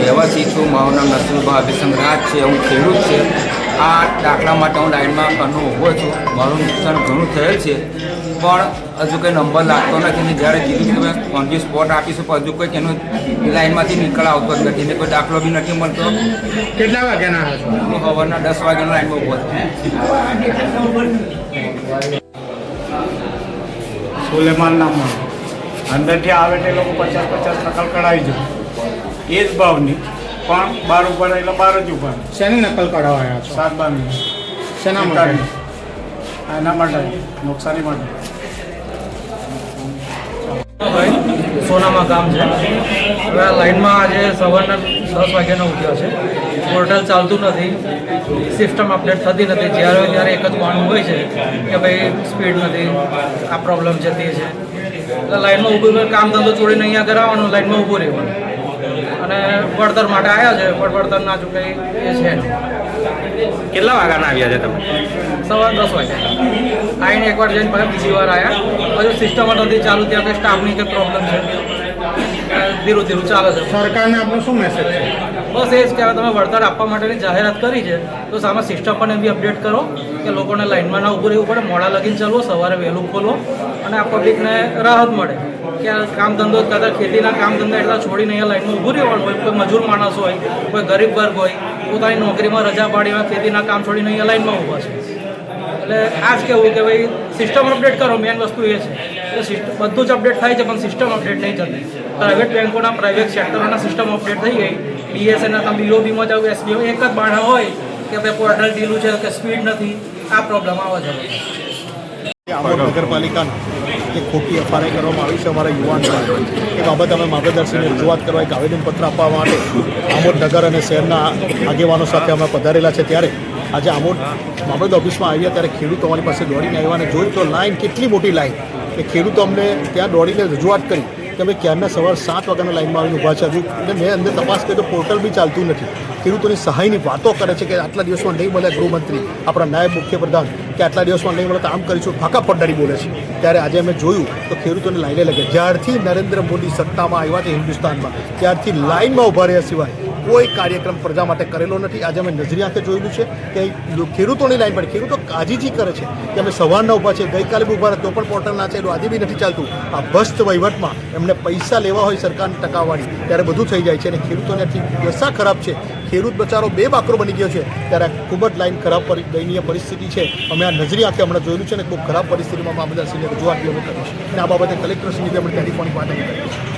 રહેવાસી છું. મારું નામ નસરુભા અભિસંગ રાજ છે. હું ખેડૂત છે. આ દાખલા માટે હું લાઈનમાં કનો ઊભો છું. મારું નુકસાન ઘણું થયેલ છે. પણ હજુ કંઈ નંબર લાગતો નથી ને જ્યારે કીધું કે તમે ઓન ધી સ્પોટ આપીશું પણ હજુ કંઈક એનું લાઈનમાંથી નીકળ આવતો જ નથી ને કોઈ દાખલો બી નથી મળતો. કેટલા વાગ્યાના હું સવારના દસ વાગ્યાનો લાઈનમાં ઊભો છું. સુલેમાન નામમાં અંદરથી આવે તે લોકો પચાસ પચાસ નકલ કઢાવી છે એ જ ભાવની. પણ બાર ઉપર એટલે બાર જ ઉપર શેની નકલ કઢાવવા આવ્યા છો? સાત બારની. શેના માટે? એના માટે. નુકસાની માટે. ભાઈ સોનામાં કામ છે. હવે આ લાઈનમાં આજે સવારના દસ વાગ્યાનો ઉઠ્યો છે. પોર્ટલ ચાલતું નથી. સિસ્ટમ અપડેટ થતી નથી. જ્યારે ત્યારે એક જ વાણું હોય છે કે ભાઈ સ્પીડ નથી. આ પ્રોબ્લેમ છે તે છે. એટલે લાઈનમાં ઊભું ઊભું કામ ધંધો છોડીને અહીંયા કરાવવાનું લાઈનમાં ઊભું રહેવાનું. અને વળતર માટે આવ્યા છે. પણ વળતર ના ચૂકાય એ છે કેટલા વાગ્યાના આવ્યા છે તમે? સવાર દસ વાગે આવીને એકવાર જઈને પછી બીજી વાર આવ્યા. હજુ સિસ્ટમ નથી ચાલુ ત્યાં કંઈ સ્ટાફની કંઈ પ્રોબ્લેમ છે? ધીરું ધીરું ચાલે છે. સરકારને આપનો શું મેસેજ છે? બસ એ જ કે તમે વળતર આપવા માટેની જાહેરાત કરી છે તો સામે સિસ્ટમ પણ બી અપડેટ કરો કે લોકોને લાઇનમાં ના ઊભું રહેવું પડે મોડા લગીને ચાલવો સવારે વહેલું ખોલો અને આ પબ્લિકને રાહત મળે. કે આ કામ ધંધો કદાચ ખેતીના કામ ધંધા એટલા છોડીને અહીંયા લાઈનમાં ઊભું રહેવાનું હોય કોઈ મજૂર માણસ હોય કોઈ ગરીબ વર્ગ હોય પોતાની નોકરીમાં રજા પાડી હોય ખેતીના કામ છોડીને અહીંયા લાઈનમાં ઊભા છે. એટલે આ જ કહેવું કે ભાઈ સિસ્ટમ અપડેટ કરો મેન વસ્તુ એ છે. બધું જ અપડેટ થાય છે, પણ સિસ્ટમ અપડેટ નહીં થતી. પ્રાઇવેટ બેન્કોના પ્રાઇવેટ સેક્ટરોના સિસ્ટમ અપડેટ થઈ ગઈ. બીએસએનના તમે બીઓબીમાં જાવ એસબીઓ એક જ બાણા હોય કે ભાઈ પોર્ટલ ઢીલું છે કે સ્પીડ નથી, આ પ્રોબ્લેમ આવે છે. આમોદ નગરપાલિકાના જે ખોટી એફઆરઆઈ કરવામાં આવી છે, અમારા યુવાન એ બાબત અમે મામલતદારશ્રીને રજૂઆત કરવા, એક આપવા માટે આમોદ અને શહેરના આગેવાનો સાથે અમે પધારેલા છે ત્યારે આજે આમોદ મામલતદાર ઓફિસમાં આવ્યા ત્યારે ખેડૂતો અમારી પાસે દોડીને આવ્યા અને જોયું તો લાઈન કેટલી મોટી લાઈન. કે ખેડૂતો અમને ત્યાં દોડીને રજૂઆત કરી કે અમે ક્યારના સવાર સાત વાગ્યાના લાઈનમાં આવીને ઊભા છે હજુ. અને મેં અંદર તપાસ કરી તો પોર્ટલ બી ચાલતું નથી. ખેડૂતોની સહાયની વાતો કરે છે કે આટલા દિવસમાં નહીં મળે ગૃહમંત્રી, આપણા નાયબ મુખ્યપ્રધાન, કે આટલા દિવસમાં નહીં મળે આમ કરીશું, ફાંકા પડડારી બોલે છે. ત્યારે આજે અમે જોયું તો ખેડૂતોને લાઈને લગે. જ્યારથી નરેન્દ્ર મોદી સત્તામાં આવ્યા છે હિન્દુસ્તાનમાં, ત્યારથી લાઇનમાં ઊભા રહ્યા સિવાય કોઈ કાર્યક્રમ પ્રજા માટે કરેલો નથી. આજે અમે નજરી આંખે જોયેલું છે કે ખેડૂતોની લાઈન પણ, ખેડૂતો કાજીજી કરે છે. કે અમે સવારના ઊભા છે ગઈકાલે બી રહ્યા, તો પણ પોર્ટલ ના ચાલ્યું આજે બી નથી ચાલતું. આ ભસ્ત વહીવટમાં એમને પૈસા લેવા હોય સરકારની ટકાવાળી ત્યારે બધું થઈ જાય છે અને ખેડૂતોને દશા ખરાબ છે, ખેડૂત બચારો બે બાકરો બની ગયો છે, ત્યારે ખૂબ જ લાઈન ખરાબ દયનીય પરિસ્થિતિ છે. અમે આ નજરી આંખે હમણાં જોયેલું છે ને ખૂબ ખરાબ પરિસ્થિતિમાં મામલદારશ્રીને રજૂઆત અમે કરી છે. અને આ બાબતે કલેક્ટરશ્રીની અમે ટેલિફોનિક વાત કરી છે.